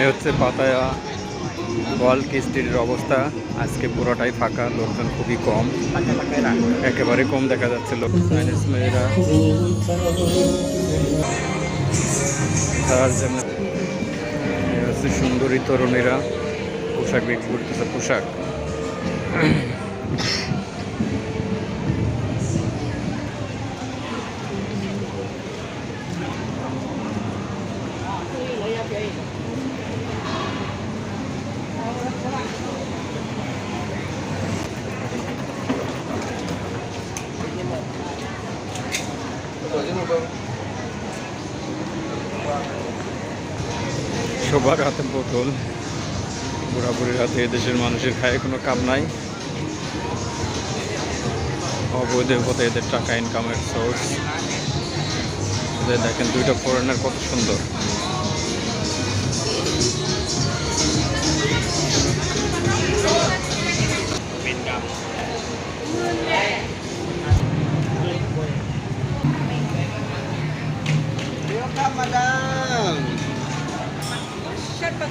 এ হচ্ছে Pattaya. World স্ট্রিটের অবস্থা। আজকে পুরোটাই ফাঁকা, লোকজন খুবই কম। একেবারে কম দেখা যাচ্ছে লোক। মেয়েরা। তার হচ্ছে সুন্দরী তরুণীরা। পোশাক বিক্রি করতেছে, পোশাক। সবার হাতে বোতল। বুড়াবুড়ির হাতে দেশের মানুষের খায় কোনো কাম নাই। অবৈধ পথে এদের টাকা ইনকামের সোর্স দেখেন দুইটা ফরেনার কত সুন্দর। madam. Shut up,